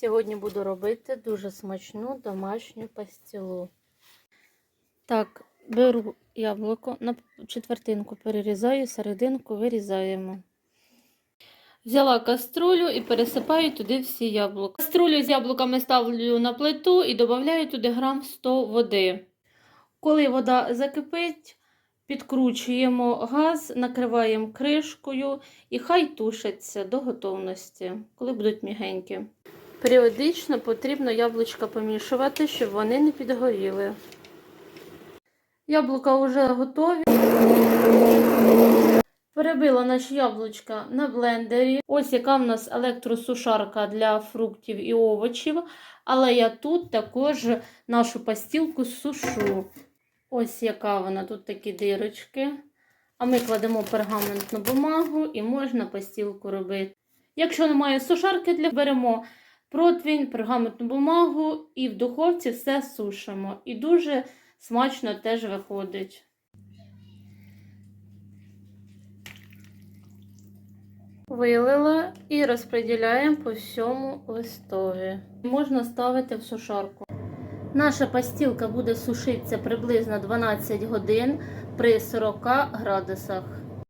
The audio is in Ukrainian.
Сьогодні буду робити дуже смачну домашню пастилу. Так, беру яблуко, на четвертинку перерізаю, серединку вирізаємо. Взяла каструлю і пересипаю туди всі яблука. Каструлю з яблуками ставлю на плиту і додаю туди грам 100 води. Коли вода закипить, підкручуємо газ, накриваємо кришкою і хай тушиться до готовності, коли будуть мігенькі. Періодично потрібно яблучка помішувати, щоб вони не підгоріли. Яблука вже готові. Перебила наші яблучка на блендері. Ось яка в нас електросушарка для фруктів і овочів. Але я тут також нашу пастілку сушу. Ось яка вона, тут такі дирочки. А ми кладемо пергаментну бумагу і можна пастілку робити. Якщо немає сушарки, для беремо противень, пергаментну бумагу і в духовці все сушимо. І дуже смачно теж виходить. Вилила і розподіляємо по всьому листові. Можна ставити в сушарку. Наша пастілка буде сушитися приблизно 12 годин при 40 градусах.